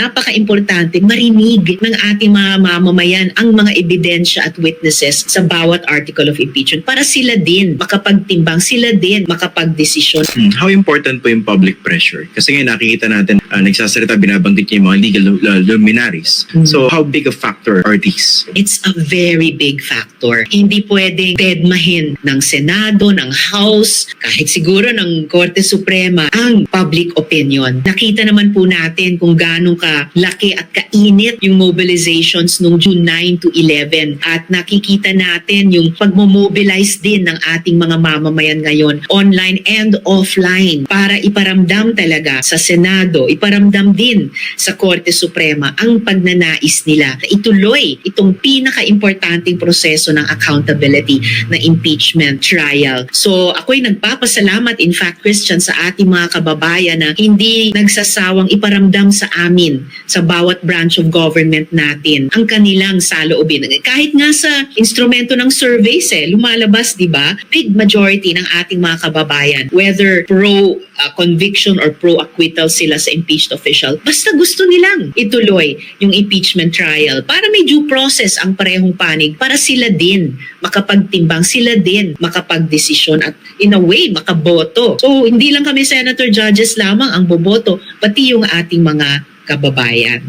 napaka-importante marinig ng ating mga mamamayan ang mga ebidensya at witnesses sa bawat article of impeachment para sila din makapagtimbang, sila din makapagdesisyon. Hmm, How important po yung public pressure? Kasi ngayon nakikita natin, ah, nagsasalita, binabanggit niya yung mga legal lu- luminaries. Hmm. So how big a factor are these? It's a very big factor. Hindi pwedeng pedmahin ng Senado, ng House, kahit siguro ng Korte Suprema ang public opinion. Nakita naman po natin kung gaano kalaki at kainit yung mobilizations nung June 9 to 11 at nakikita natin yung pagmomobilize din ng ating mga mamamayan ngayon online and offline para iparamdam talaga sa Senado, iparamdam din sa Korte Suprema ang pagnanais nila na ituloy itong pinaka-importanting proseso ng accountability na impeachment trial. So ako'y nagpapasalamat in fact Christian sa ating mga kababayan na hindi nagsasawang iparamdam sa amin sa bawat branch of government natin ang kanilang saloobin. Kahit nga sa instrumento ng surveys eh, lumalabas 'di ba? Big majority ng ating mga kababayan whether pro uh, conviction or pro acquittal sila sa impeached official, basta gusto nilang ituloy yung impeachment trial para may due process ang parehong panig para sila din makapagtimbang, sila din makapagdesisyon at in a way makaboto. So hindi lang kami senator judges lamang ang boboto, pati yung ating mga กับบายอั้น